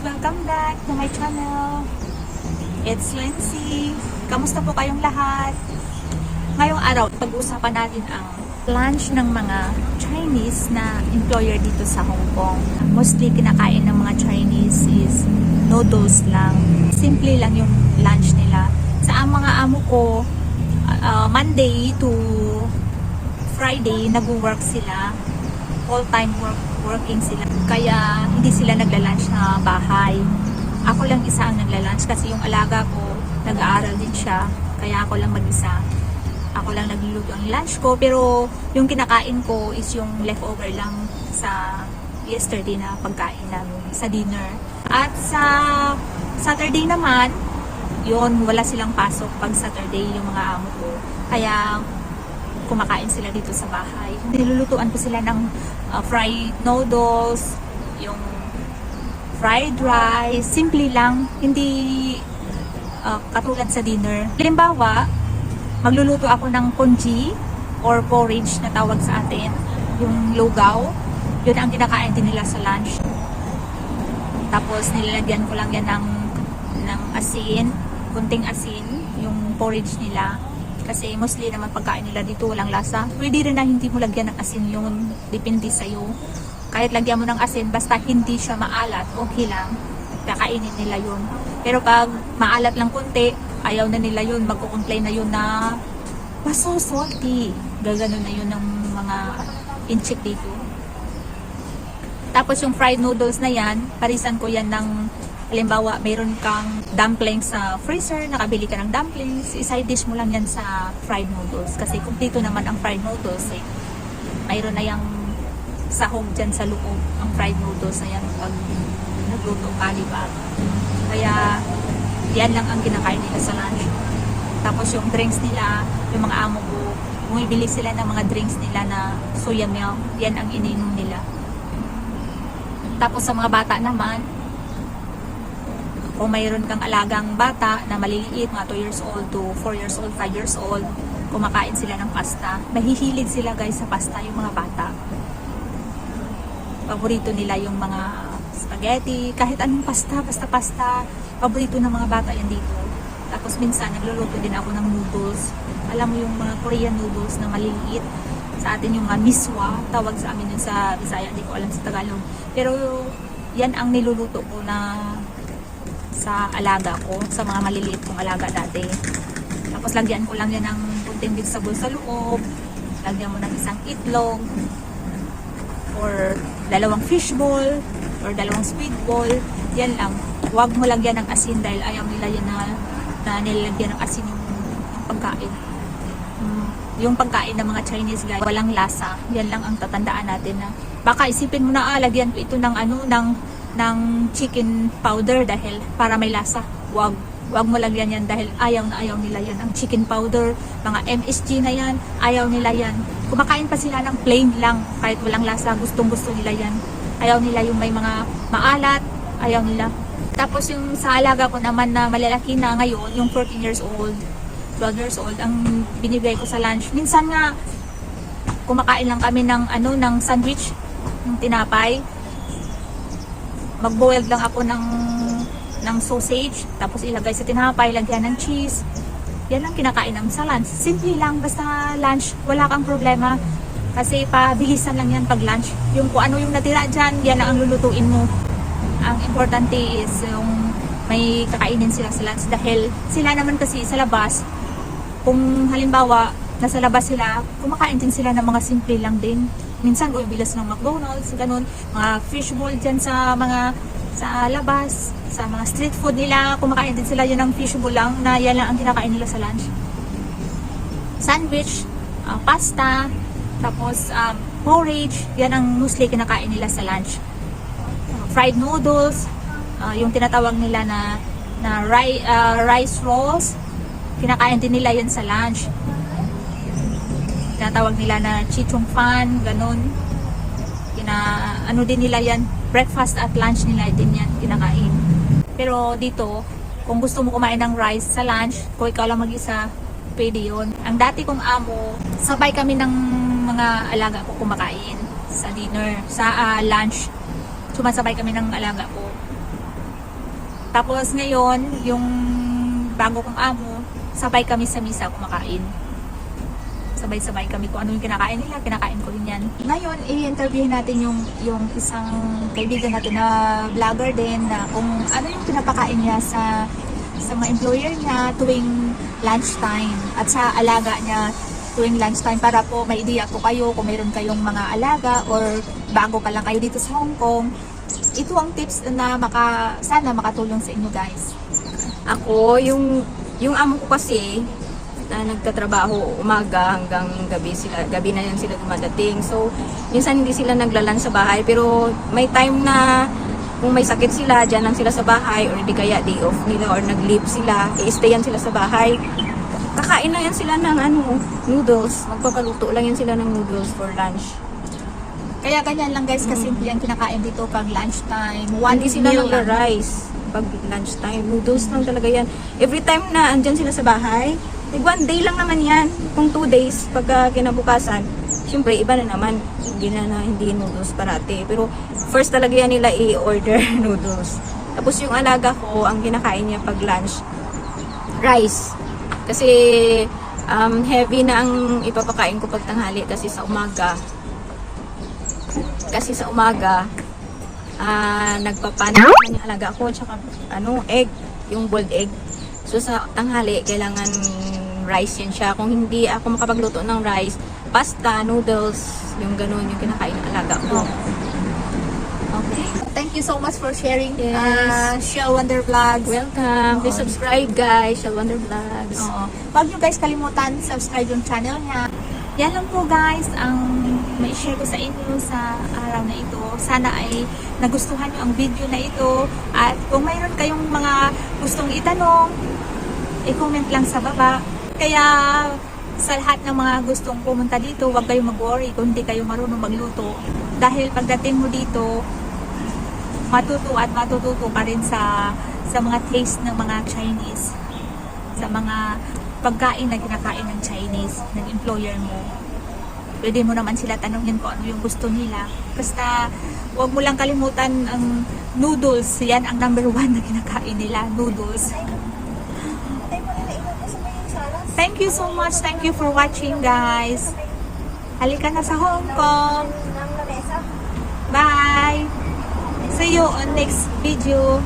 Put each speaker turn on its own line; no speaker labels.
Welcome back to my channel. It's Lindsay. Kamusta po kayong lahat? Ngayong araw, pag-uusapan natin ang lunch ng mga Chinese na employer dito sa Hong Kong. Mostly kinakain ng mga Chinese is noodles lang. Simple lang yung lunch nila. Sa mga amo ko, uh, Monday to Friday, nag-work sila. Full-time work, working sila. Kaya hindi sila nagla-lunch na bahay. Ako lang isa ang nagla-lunch kasi yung alaga ko, nag-aaral din siya. Kaya ako lang mag-isa. Ako lang nagluluto ang lunch ko. Pero yung kinakain ko is yung leftover lang sa yesterday na pagkain namin sa dinner. At sa Saturday naman, yun, wala silang pasok pag Saturday yung mga amo ko. Kaya kumakain sila dito sa bahay. Nilulutuan ko sila ng uh, fried noodles, yung fried rice, simple lang, hindi uh, katulad sa dinner. Halimbawa, magluluto ako ng congee or porridge na tawag sa atin, yung lugaw, yun ang kinakain din nila sa lunch. Tapos nilalagyan ko lang yan ng, ng asin, kunting asin, yung porridge nila. Kasi mostly naman pagkain nila dito walang lasa. Pwede rin na hindi mo lagyan ng asin yun. Depende sa'yo. Kahit lagyan mo ng asin, basta hindi siya maalat, okay lang. Kakainin nila yun. Pero pag maalat lang konti, ayaw na nila yun. Magkukomplain na yun na maso salty. Gagano na yun ng mga inchik dito. Tapos yung fried noodles na yan, parisan ko yan ng halimbawa, mayroon kang dumplings sa freezer, nakabili ka ng dumplings, iside dish mo lang yan sa fried noodles. Kasi kumpleto naman ang fried noodles eh. Mayroon na yung sahog dyan sa loob ang fried noodles na yan pag nagluto ka, di? Kaya, yan lang ang kinakain nila sa lunch. Tapos yung drinks nila, yung mga amo ko, bumibili sila ng mga drinks nila na soya milk. Yan ang ininom nila. Tapos sa mga bata naman, kung mayroon kang alagang bata na maliliit, mga 2 years old to 4 years old, 5 years old, kumakain sila ng pasta. Mahihilig sila guys sa pasta, yung mga bata. Paborito nila yung mga spaghetti, kahit anong pasta, basta pasta. Paborito ng mga bata yan dito. Tapos minsan, nagluluto din ako ng noodles. Alam mo yung mga Korean noodles na maliliit. Sa atin yung mga miswa, tawag sa amin yun sa Bisaya, hindi ko alam sa Tagalog. Pero yan ang niluluto ko na sa alaga ko, sa mga maliliit kong alaga dati. Tapos lagyan ko lang yan ng kunting vegetable sa loob. Lagyan mo ng isang itlog or dalawang fish ball or dalawang squid ball. Yan lang. Huwag mo lagyan ng asin dahil ayaw nila yan na, na nilalagyan ng asin yung, pagkain. Mm, yung pagkain ng mga Chinese guys, walang lasa. Yan lang ang tatandaan natin na baka isipin mo na ah, lagyan ko ito ng ano, ng ng chicken powder dahil para may lasa. Wag wag mo lagyan yan dahil ayaw na ayaw nila yan. Ang chicken powder, mga MSG na yan, ayaw nila yan. Kumakain pa sila ng plain lang kahit walang lasa. Gustong gusto nila yan. Ayaw nila yung may mga maalat. Ayaw nila. Tapos yung sa alaga ko naman na malalaki na ngayon, yung 14 years old, 12 years old, ang binibigay ko sa lunch. Minsan nga, kumakain lang kami ng ano ng sandwich, ng tinapay mag-boiled lang ako ng ng sausage, tapos ilagay sa tinapay, lagyan ng cheese. Yan ang kinakain namin sa lunch. Simple lang, basta lunch, wala kang problema. Kasi pabilisan lang yan pag lunch. Yung kung ano yung natira dyan, yan ang lulutuin mo. Ang importante is yung may kakainin sila sa lunch dahil sila naman kasi sa labas, kung halimbawa, nasa labas sila, kumakain din sila ng mga simple lang din. Minsan, bilas ng McDonald's, ganun, mga fishbowl dyan sa mga sa labas, sa mga street food nila, kumakain din sila yun ng fishbowl lang, na yan lang ang kinakain nila sa lunch. Sandwich, ah, pasta, tapos um, porridge, yan ang mostly kinakain nila sa lunch. Ah, fried noodles, ah, yung tinatawag nila na na ri- ah, rice rolls, kinakain din nila yan sa lunch tinatawag nila na chichong fan, ganun. Kina, ano din nila yan, breakfast at lunch nila din yan, kinakain. Pero dito, kung gusto mo kumain ng rice sa lunch, kung ikaw lang mag-isa, pwede yun. Ang dati kong amo, sabay kami ng mga alaga ko kumakain sa dinner, sa ah, lunch. Sumasabay kami ng alaga ko. Tapos ngayon, yung bago kong amo, sabay kami sa misa kumakain. Sabay-sabay kami kung ano yung kinakain nila, kinakain ko rin yan. Ngayon, i-interview natin yung, yung isang kaibigan natin na vlogger din na kung ano yung pinapakain niya sa sa mga employer niya tuwing lunchtime at sa alaga niya tuwing lunchtime para po may idea po kayo kung mayroon kayong mga alaga or bago pa lang kayo dito sa Hong Kong. Ito ang tips na maka, sana makatulong sa inyo guys.
Ako, yung yung amo ko kasi na nagtatrabaho umaga hanggang gabi sila gabi na yan sila dumadating. So, minsan hindi sila naglalan sa bahay pero may time na kung may sakit sila, dyan lang sila sa bahay or di kaya day off nila or nag-leave sila, i-stayan sila sa bahay. Kakain na yan sila ng ano, noodles. Magpapaluto lang yan sila ng noodles for lunch.
Kaya ganyan lang guys, kasimple ang kinakain dito pag lunchtime. One
Hindi sila
lang.
nag-rice pag lunchtime. Noodles lang talaga yan. Every time na andyan sila sa bahay, like one day lang naman yan. Kung two days, pagka kinabukasan, syempre iba na naman. Hindi na, na hindi noodles parati. Pero first talaga yan nila i-order noodles. Tapos yung alaga ko, ang kinakain niya pag lunch, rice. Kasi um, heavy na ang ipapakain ko pag tanghali kasi sa umaga. Kasi sa umaga, ah nagpapanik naman yung alaga ko tsaka ano egg yung boiled egg so sa tanghali kailangan rice yan siya kung hindi ako makapagluto ng rice pasta noodles yung ganun yung kinakain ng alaga ko
Okay. Thank you so much for sharing
Yes.
uh, Shell Wonder Vlogs.
welcome please subscribe guys Shell Wonder Vlogs
Oo. Huwag nyo guys kalimutan subscribe yung channel niya. Yan lang po guys ang may share ko sa inyo sa araw na ito. Sana ay nagustuhan nyo ang video na ito. At kung mayroon kayong mga gustong itanong, i-comment lang sa baba. Kaya sa lahat ng mga gustong pumunta dito, huwag kayong mag-worry kung hindi kayo marunong magluto. Dahil pagdating mo dito, matuto at matututo ka rin sa sa mga taste ng mga Chinese sa mga pagkain na kinakain ng Chinese ng employer mo pwede mo naman sila tanungin kung ano yung gusto nila. Basta huwag mo lang kalimutan ang noodles. Yan ang number one na kinakain nila noodles. Thank you so much. Thank you for watching guys. Halika na sa Hong Kong. Bye. See you on next video